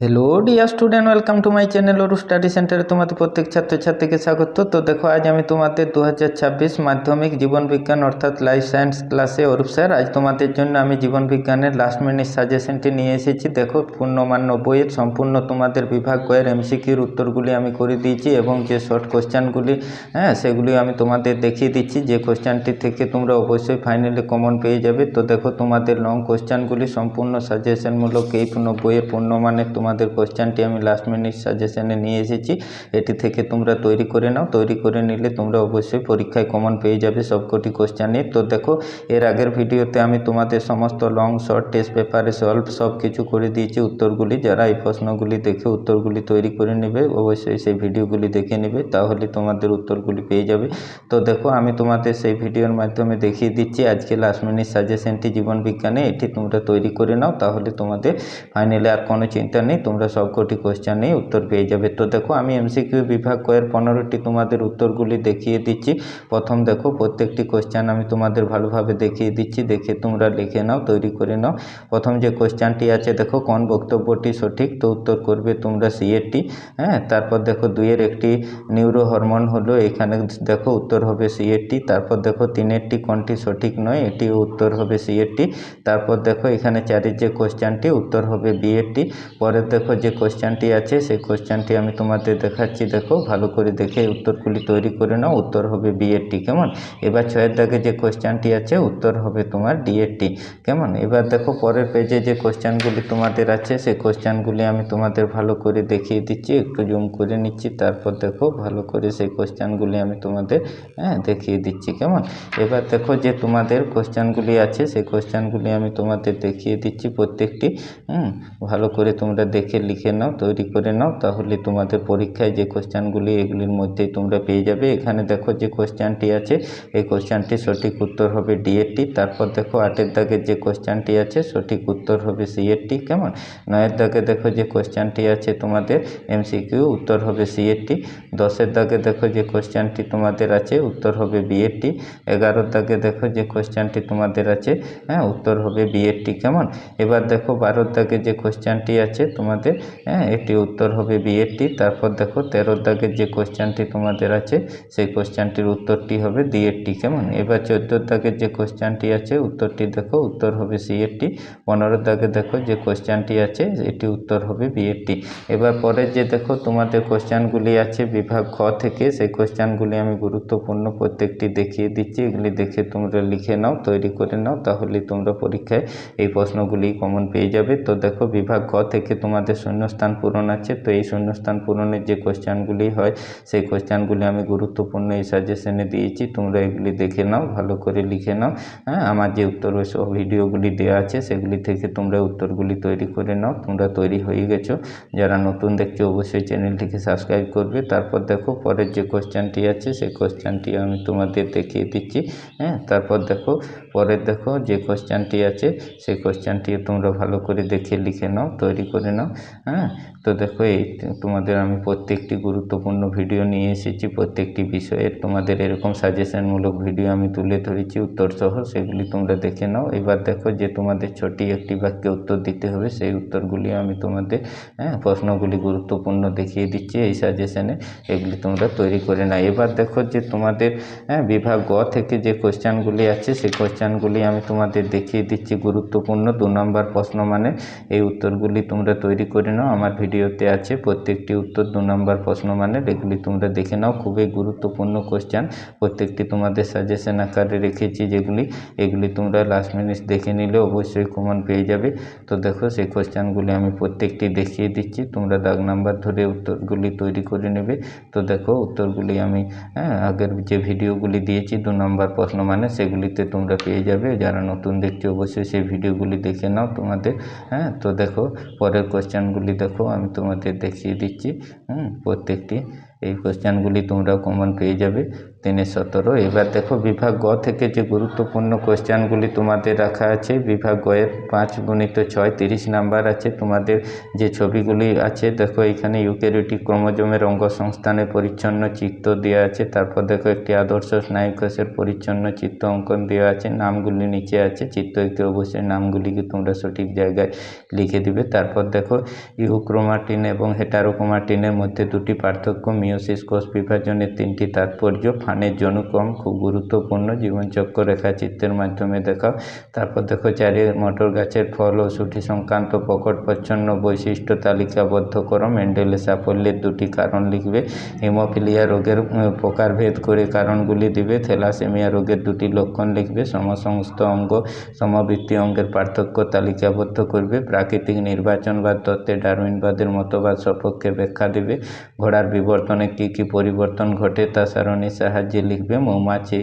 Hello dear student welcome to my channel Oru study সেন্টারে তোমাদের প্রত্যেক ছাত্রছাত্রীকে স্বাগত। তো দেখো, আজ আমি তোমাদের দু হাজার ছাব্বিশ মাধ্যমিক জীবন বিজ্ঞান অর্থাৎ লাইফ সায়েন্স ক্লাসে অরূপ স্যার, আজ তোমাদের জন্য আমি জীবন বিজ্ঞানের লাস্ট মিনিট সাজেশনটি নিয়ে এসেছি। দেখো, পূর্ণমান্য বইয়ের সম্পূর্ণ তোমাদের বিভাগ কয়ের এমসিকিউর উত্তরগুলি আমি করে দিয়েছি এবং যে শর্ট কোশ্চেনগুলি হ্যাঁ সেগুলি আমি তোমাদের দেখিয়ে দিচ্ছি। যে কোশ্চেনটি থেকে তোমরা অবশ্যই ফাইনালি কমন পেয়ে যাবে। তো দেখো, তোমাদের লং কোশ্চেনগুলি সম্পূর্ণ সাজেশনমূলক এই পূর্ণ বইয়ের পূর্ণমানের তোমাদের কোশ্চেনটি আমি লাস্ট মিনিট সাজেশনে নিয়ে এসেছি। এটি থেকে তোমরা তৈরি করে নাও। তৈরি করে নিলে তোমরা অবশ্যই পরীক্ষায় কমন পেয়ে যাবে সবকটি কোশ্চেনে তো দেখো, এর আগের ভিডিওতে আমি তোমাদের সমস্ত লং শর্ট টেস্ট পেপারে সলভ সব কিছু করে দিয়েছি উত্তরগুলি। যারা এই প্রশ্নগুলি দেখে উত্তরগুলি তৈরি করে নেবে, অবশ্যই সেই ভিডিওগুলি দেখে নেবে, তাহলে তোমাদের উত্তরগুলি পেয়ে যাবে। তো দেখো, আমি তোমাদের সেই ভিডিওর মাধ্যমে দেখিয়ে দিচ্ছি আজকে লাস্ট মিনিট সাজেশনটি জীবন বিজ্ঞানে। এটি তোমরা তৈরি করে নাও, তাহলে তোমাদের ফাইনালে আর কোনো চিন্তা নেই। তোমরা সবকটি কোশ্চেনেই উত্তর পেয়ে যাবে। তো দেখো, আমি এমসিকিউ বিভাগ কয়ের পনেরোটি তোমাদের উত্তরগুলি দেখিয়ে দিচ্ছি। প্রথম দেখো, প্রত্যেকটি কোশ্চেন আমি তোমাদের ভালোভাবে দেখিয়ে দিচ্ছি, দেখে তোমরা লিখে নাও, তৈরি করে নাও। প্রথম যে কোশ্চেনটি আছে, দেখো, কোন বক্তব্যটি সঠিক? তো উত্তর করবে তোমরা সিএটি হ্যাঁ? তারপর দেখো, দুইয়ের একটি নিউরো হরমোন হলো, এখানে দেখো, উত্তর হবে সিএটি তারপর দেখো, তিনেরটি কোনটি সঠিক নয় এটি উত্তর হবে সিএটি তারপর দেখো, এখানে চারের যে কোশ্চেনটি উত্তর হবে বিএটি পরের দেখো যে কোশ্চেনটি আছে, সেই কোশ্চেনটি আমি তোমাদের দেখাচ্ছি। দেখো, ভালো করে দেখে উত্তরগুলি তৈরি করে নাও। উত্তর হবে বিএডটি কেমন? এবার ছয়ের দাগে যে কোশ্চেনটি আছে, উত্তর হবে তোমার ডিএডটি কেমন? এবার দেখো পরের পেজে যে কোশ্চেনগুলি তোমাদের আছে, সেই কোশ্চেনগুলি আমি তোমাদের ভালো করে দেখিয়ে দিচ্ছি। একটু জুম করে নিচ্ছি, তারপর দেখো ভালো করে সেই কোশ্চেনগুলি আমি তোমাদের হ্যাঁ দেখিয়ে দিচ্ছি, কেমন? এবার দেখো যে তোমাদের কোশ্চেনগুলি আছে, সেই কোশ্চেনগুলি আমি তোমাদের দেখিয়ে দিচ্ছি প্রত্যেকটি, হুম, ভালো করে তোমরা দেখে লিখে নাও, তৈরি করে নাও, তাহলে তোমাদের পরীক্ষায় যে কোশ্চেনগুলি এগুলির মধ্যেই তোমরা পেয়ে যাবে। এখানে দেখো যে কোশ্চেনটি আছে, এই কোশ্চেনটি সঠিক উত্তর হবে ডিএটি তারপর দেখো আটের দাগের যে কোশ্চেনটি আছে, সঠিক উত্তর হবে সিএটি কেমন? নয়ের দাগে দেখো যে কোশ্চেনটি আছে তোমাদের, এমসিকিউ, উত্তর হবে সিএটি দশের দাগে দেখো যে কোশ্চেনটি তোমাদের আছে, উত্তর হবে বিএডটি এগারোর দাগে দেখো যে কোশ্চেনটি তোমাদের আছে হ্যাঁ উত্তর হবে বিএডটি কেমন? এবার দেখো বারোর দাগে যে কোশ্চেনটি আছে তোমাদের হ্যাঁ এটি উত্তর হবে বিএডটি তারপর দেখো তেরো দাগের যে কোশ্চেনটি তোমাদের আছে, সেই কোশ্চেনটির উত্তরটি হবে ডিএডটি কেমন? এবার চোদ্দোর দাগের যে কোশ্চেনটি আছে, উত্তরটি দেখো, উত্তর হবে সিএডটি পনেরো দাগে দেখো যে কোশ্চেনটি আছে, এটি উত্তর হবে বিএডটি এবার পরের যে দেখো তোমাদের কোশ্চেনগুলি আছে বিভাগ খ থেকে, সেই কোশ্চেনগুলি আমি গুরুত্বপূর্ণ প্রত্যেকটি দেখিয়ে দিচ্ছি, এগুলি দেখে তোমরা লিখে নাও, তৈরি করে নাও, তাহলে তোমরা পরীক্ষায় এই প্রশ্নগুলি কমন পেয়ে যাবে। তো দেখো বিভাগ ক থেকে তোমাদের শূন্যস্থান পূরণ আছে। তো এই শূন্যস্থান পূরণের যে কোশ্চেনগুলি হয়, সেই কোশ্চেনগুলি আমি গুরুত্বপূর্ণ এই সাজেশনে দিয়েছি। তোমরা এগুলি দেখে নাও, ভালো করে লিখে নাও। হ্যাঁ আমার যে উত্তর ভিডিওগুলি দেওয়া আছে, সেগুলি থেকে তোমরা উত্তরগুলি তৈরি করে নাও। তোমরা তৈরি হয়ে গেছো। যারা নতুন দেখছ, অবশ্যই চ্যানেলটিকে সাবস্ক্রাইব করবে। তারপর দেখো, পরের যে কোশ্চেনটি আছে, সেই কোশ্চেনটি আমি তোমাদের দেখিয়ে দিচ্ছি। হ্যাঁ তারপর দেখো, পরের দেখো যে কোশ্চেনটি আছে, সেই কোশ্চেনটি তোমরা ভালো করে দেখে লিখে নাও, তৈরি করে নাও হ্যাঁ? তো দেখো, এই তোমাদের আমি প্রত্যেকটি গুরুত্বপূর্ণ ভিডিও নিয়ে এসেছি। প্রত্যেকটি বিষয়ের তোমাদের এরকম সাজেশনমূলক ভিডিও আমি তুলে ধরেছি উত্তর সহ সেগুলি তোমরা দেখে নাও। এবার দেখো যে তোমাদের ছোটি, একটি বাক্যে উত্তর দিতে হবে। সেই উত্তরগুলি আমি তোমাদের হ্যাঁ প্রশ্নগুলি গুরুত্বপূর্ণ দেখিয়ে দিচ্ছি এই সাজেশনে এগুলি তোমরা তৈরি করে নাও। এবার দেখো যে তোমাদের হ্যাঁ বিভাগ গ থেকে যে কোশ্চেনগুলি আছে, সেই কোশ্চেনগুলি আমি তোমাদের দেখিয়ে দিচ্ছি গুরুত্বপূর্ণ। দু নম্বর প্রশ্ন মানে এই উত্তরগুলি তোমরা তৈরি করে নাও, আমার ভিডিওতে আছে প্রত্যেকটি উত্তর, দু নম্বর প্রশ্ন মানে। এগুলি তোমরা দেখে নাও, খুবই গুরুত্বপূর্ণ কোশ্চেন প্রত্যেকটি তোমাদের সাজেশন আকারে রেখেছি যেগুলি, এগুলি তোমরা লাস্ট মিনিট দেখে নিলে অবশ্যই কমন পেয়ে যাবে। তো দেখো, সেই কোশ্চেনগুলি আমি প্রত্যেকটি দেখিয়ে দিচ্ছি। তোমরা দাগ নাম্বার ধরে উত্তরগুলি তৈরি করে নেবে। তো দেখো, উত্তরগুলি আমি হ্যাঁ আগের যে ভিডিওগুলি দিয়েছি, দু নম্বর প্রশ্ন মানে সেগুলিতে তোমরা পেয়ে যাবে। যারা নতুন দেখছ, অবশ্যই সেই ভিডিওগুলি দেখে নাও তোমাদের। হ্যাঁ তো দেখো, পরের কোশ্চেনগুলি দেখো আমি তোমাদের দেখিয়ে দিচ্ছি হুম প্রত্যেকটি এই কোশ্চেনগুলি তোমরা কমন পেয়ে যাবে। তিনে সতেরো, এবার দেখো বিভাগ গ থেকে যে গুরুত্বপূর্ণ কোশ্চেনগুলি তোমাদের রাখা আছে, বিভাগ গ এর পাঁচ গুণিত ছয়, তিরিশ নাম্বার আছে তোমাদের যে ছবিগুলি আছে, দেখো এখানে ইউক্যারিওটিক ক্রোমোজোমের অঙ্গ সংস্থানে পরিচ্ছন্ন চিত্র দেওয়া আছে, তারপর দেখো একটি আদর্শ স্নায়ুকোষের পরিচ্ছন্ন চিত্র অঙ্কন দেওয়া আছে, নামগুলি নিচে আছে, চিত্র একটি অবশ্যই নামগুলিকে তোমরা সঠিক জায়গায় লিখে দিবে। তারপর দেখো ইউক্রোমাটিন এবং হেটারোক্রোমাটিনের মধ্যে দুটি পার্থক্য মিওসিস কোষ বিভাজনের তিনটি তাৎপর্য। ফানের জনুক্রম খুব গুরুত্বপূর্ণ জীবনচক্র রেখাচিত্রের মাধ্যমে দেখাও। তারপর দেখো, চারি মটর গাছের ফল ও সুটি সংক্রান্ত প্রকট প্রচ্ছন্ন বৈশিষ্ট্য তালিকাবদ্ধ করো। মেন্ডেলের সাফল্যের দুটি কারণ লিখবে। হিমোফিলিয়া রোগের প্রকারভেদ করে কারণগুলি দিবে। থ্যালাসেমিয়া রোগের দুটি লক্ষণ লিখবে। সমসমস্ত অঙ্গ, সমবৃত্তি অঙ্গের পার্থক্য তালিকাবদ্ধ করবে। প্রাকৃতিক নির্বাচনবাদ তত্ত্বে ডারউইনবাদের মতবাদ সপক্ষে ব্যাখ্যা দেবে। ঘোড়ার বিবর্তনে কী কী পরিবর্তন ঘটে তা সারণীর সাহায্যে লিখবে মৌমাছি।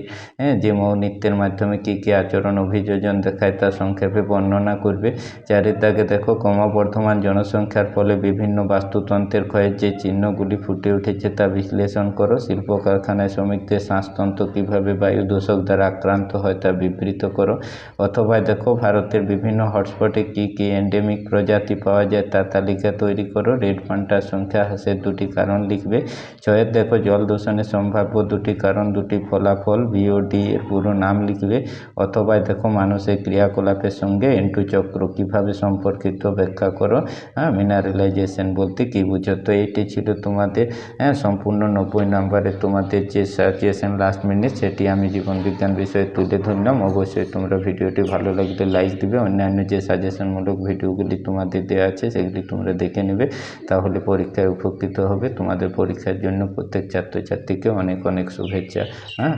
যে মৌনৃত্যের মাধ্যমে কী কী আচরণ অভিযোজন দেখায় তা সংক্ষেপে বর্ণনা করবে। চারের দাগে দেখো, ক্রমবর্ধমান জনসংখ্যার ফলে বিভিন্ন বাস্তুতন্ত্রের ক্ষয়ের যে চিহ্নগুলি ফুটে উঠেছে তা বিশ্লেষণ করো। শিল্প কারখানায় শ্রমিকদের শ্বাসতন্ত্র কীভাবে বায়ু দূষক দ্বারা আক্রান্ত হয় তা বিবৃত করো। অথবা দেখো, ভারতের বিভিন্ন হটস্পটে কী কী এন্ডেমিক প্রজাতি পাওয়া যায় তার তালিকা তৈরি করো। রেড পান্টার সংখ্যা হ্রাসের দুটি কারণ লিখবে। ছয়ের দেখো জল দূষণের সম্ভাব্য দুটি কারণ, দুটি ফলাফল বিওডি এর পুরো নাম লিখবে, অথবা দেখো মানুষের ক্রিয়াকলাপের সঙ্গে এন্টু চক্র কীভাবে সম্পর্কিত ব্যাখ্যা করো হ্যাঁ মিনারেলাইজেশন বলতে কী বুঝো? তো এইটি ছিল তোমাদের হ্যাঁ সম্পূর্ণ নব্বই নম্বরে তোমাদের যে সাজেশন লাস্ট মিনিট সেটি আমি জীবন বিজ্ঞান বিষয়ে তুলে ধরলাম। অবশ্যই তোমরা ভিডিওটি ভালো লাগলে লাইক দিবে। অন্যান্য যে সাজেশনমূলক ভিডিওগুলি তোমাদের দেওয়া আছে, সেগুলি তোমরা দেখে নেবে। তাহলে পরীক্ষায় উপকৃত হবে। তোমাদের পরীক্ষার জন্য প্রত্যেক ছাত্রছাত্রীকে অনেক অনেক শুভেচ্ছা হ্যাঁ?